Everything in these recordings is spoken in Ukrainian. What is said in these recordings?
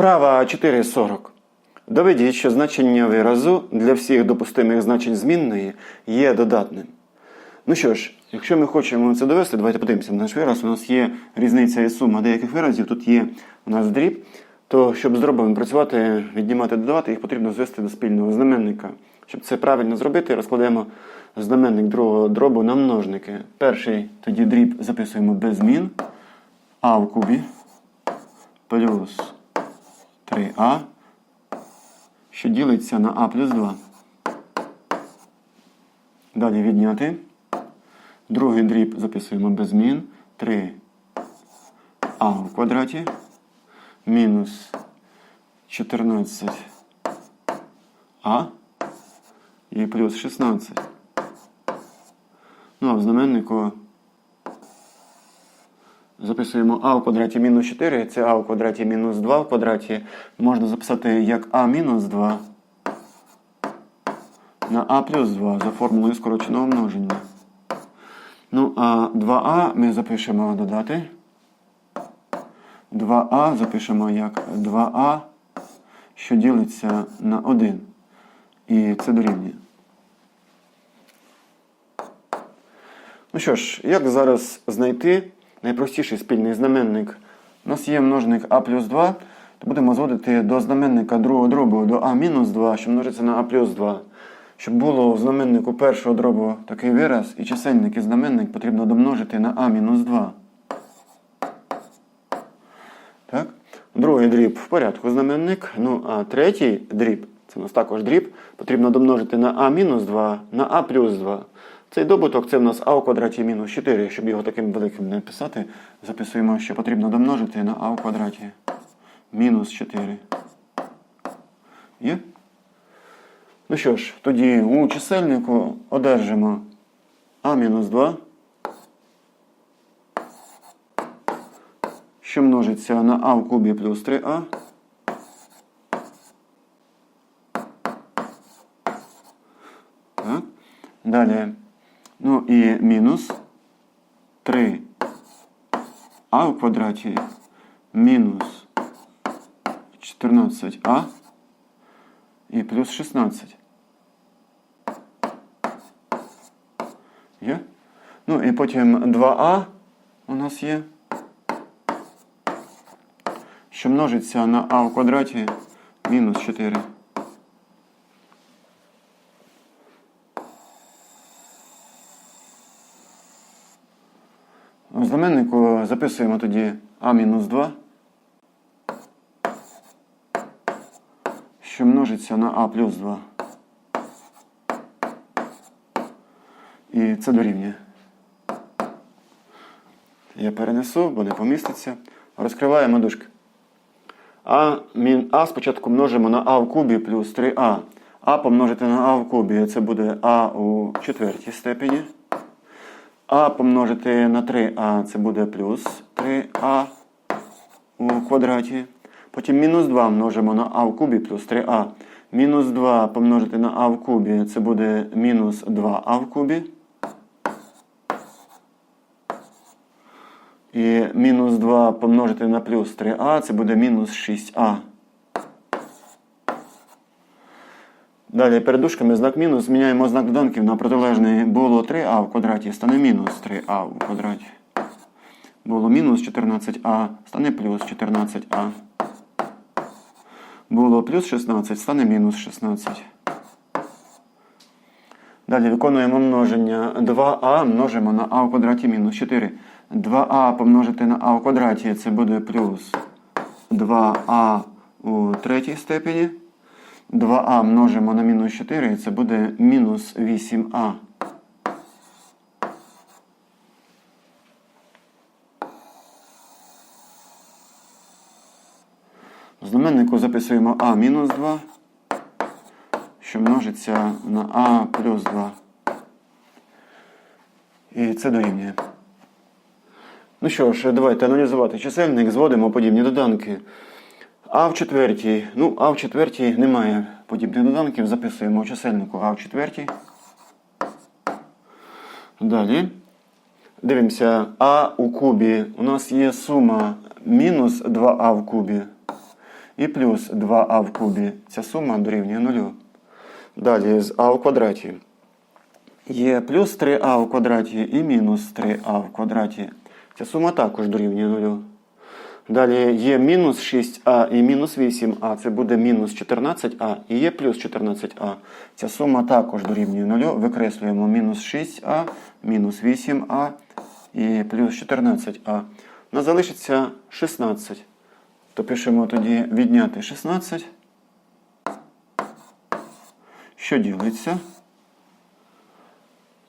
Вправа 4.40. Доведіть, що значення виразу для всіх допустимих значень змінної є додатним. Ну що ж, якщо ми хочемо це довести, давайте подивимося на наш вираз. У нас є різниця і сума деяких виразів, тут є у нас дріб. То щоб з дробами працювати, віднімати, додавати, їх потрібно звести до спільного знаменника. Щоб це правильно зробити, розкладемо знаменник другого дробу на множники. Перший тоді дріб записуємо без змін. А в кубі плюс 3а, що ділиться на а плюс 2. Далі відняти. Другий дріб записуємо без змін. 3а в квадраті мінус 14а і плюс 16. Ну, а в знаменнику записуємо а в квадраті мінус 4, це а в квадраті мінус 2 в квадраті. Можна записати як а мінус 2 на а плюс 2 за формулою скороченого множення. Ну, а 2а ми запишемо додати. 2а запишемо як 2а, що ділиться на 1. І це дорівнює. Ну що ж, як зараз знайти найпростіший спільний знаменник? У нас є множник а плюс 2, то будемо зводити до знаменника другого дробу до а мінус 2, що множиться на а плюс 2. Щоб було в знаменнику першого дробу такий вираз, і чисельник і знаменник потрібно домножити на а мінус 2. Так? Другий дріб в порядку знаменник. Ну а третій дріб, це у нас також дріб, потрібно домножити на а мінус 2 на а плюс 2. Цей добуток це в нас а у квадраті мінус 4. Щоб його таким великим не писати, записуємо, що потрібно домножити на а у квадраті мінус 4. Є? Ну що ж, тоді у чисельнику одержимо а мінус 2. що множиться на а в кубі плюс 3а. Так. Далі. Ну і мінус 3 а в квадраті мінус 14а і плюс 16. Є? Ну і потім 2а у нас є що множиться на а в квадраті мінус 4. В знаменнику записуємо тоді а мінус 2, що множиться на а плюс 2. І це дорівнює. Я перенесу, бо не поміститься. Розкриваємо дужки. А мін А спочатку множимо на А в кубі плюс 3А. А помножити на А в кубі це буде А у четвертій степені. А помножити на 3А це буде плюс 3А у квадраті. Потім мінус 2 множимо на А в кубі плюс 3А. Мінус 2 помножити на А в кубі це буде мінус 2А в кубі. І мінус 2 помножити на плюс 3а, це буде мінус 6а. Далі перед дужками знак мінус зміняємо знак доданків на протилежний. Було 3а в квадраті, стане мінус 3а в квадраті. Було мінус 14а, стане плюс 14а. Було плюс 16, стане мінус 16. Далі виконуємо множення 2а множимо на а в квадраті мінус 4. 2а помножити на а в квадраті це буде плюс 2а у третій степені. 2а множимо на мінус 4 це буде мінус 8а. В знаменнику записуємо а мінус 2, що множиться на а плюс 2. І це дорівнює. Ну що ж, давайте аналізувати чисельник, зводимо подібні доданки. А в четвертій. Ну, А в четвертій немає подібних доданків. Записуємо у чисельнику А в четвертій. Далі. Дивимося, А у кубі. У нас є сума мінус 2а в кубі. і плюс 2а в кубі. Ця сума дорівнює нулю. Далі з а в квадраті. Є плюс 3а в квадраті і мінус 3а в квадраті. Ця сума також дорівнює нулю. Далі є мінус 6а і мінус 8а. Це буде мінус 14а і є плюс 14а. Ця сума також дорівнює нулю. Викреслюємо мінус 6а, мінус 8а і плюс 14а. У нас залишиться 16. То пишемо тоді відняти 16. Що ділиться?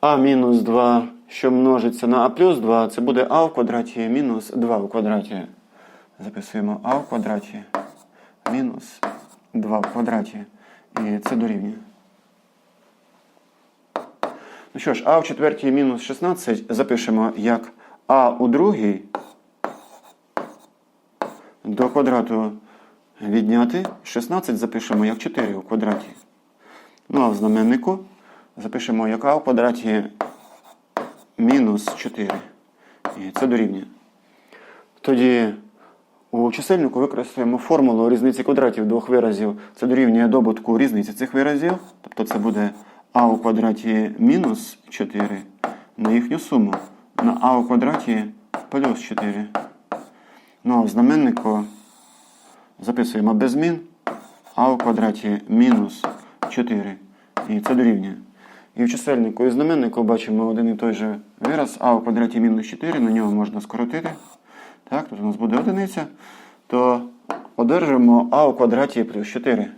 А мінус 2, що множиться на а плюс 2, це буде а в квадраті мінус 2 в квадраті. Записуємо а в квадраті мінус 2 в квадраті. І це дорівнює. Ну що ж, а в четвертій мінус 16 запишемо як а у другій до квадрату відняти. 16 запишемо як 4 у квадраті. Ну а в знаменнику запишемо як а в квадраті мінус 4. І це дорівнює. Тоді у чисельнику використаємо формулу різниці квадратів двох виразів. Це дорівнює добутку різниці цих виразів. Тобто це буде а у квадраті мінус 4 на їхню суму. На а у квадраті плюс 4. Ну а в знаменнику записуємо без змін а у квадраті мінус 4. І це дорівнює. І в чисельнику і знаменнику бачимо один і той же вираз а у квадраті мінус 4, на нього можна скоротити. Так, тут у нас буде одиниця, то одержимо а у квадраті плюс 4.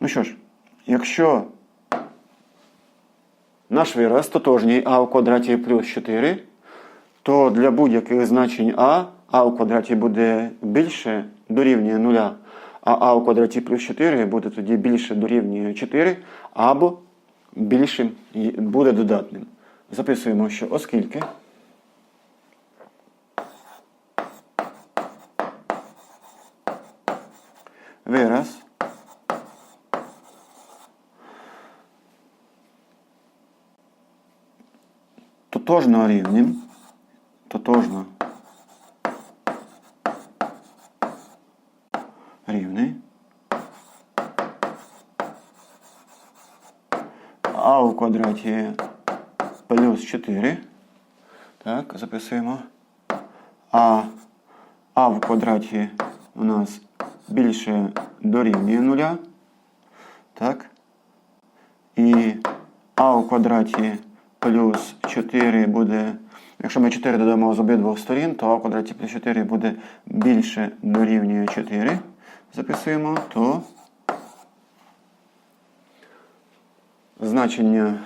Ну що ж, якщо наш вираз тотожній а у квадраті плюс 4, то для будь-яких значень а, а у квадраті буде більше дорівнює 0, а а у квадраті плюс 4 буде тоді більше дорівнює 4, або більшим буде додатним. Записуємо, що оскільки вираз тотожно рівним, тотожно рівний, а у квадраті плюс 4. Так, записуємо. А, а в квадраті у нас більше дорівнює нуля. Так. І а у квадраті плюс 4 буде. Якщо ми 4 додамо з обидвох сторін, то а в квадраті плюс 4 буде більше дорівнює 4. Записуємо, то значення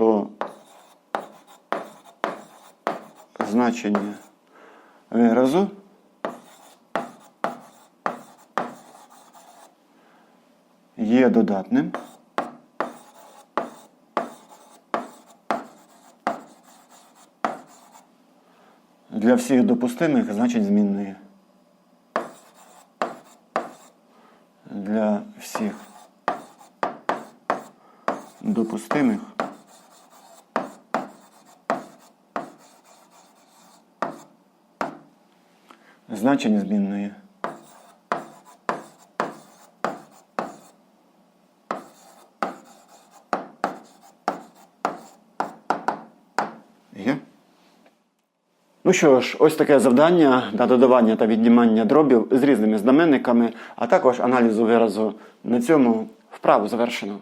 то значення виразу є додатним. Для всіх допустимих значень змінної. Для всіх допустимих значень змінної. Ну що ж, ось таке завдання на додавання та віднімання дробів з різними знаменниками, а також аналізу виразу. На цьому вправу завершено.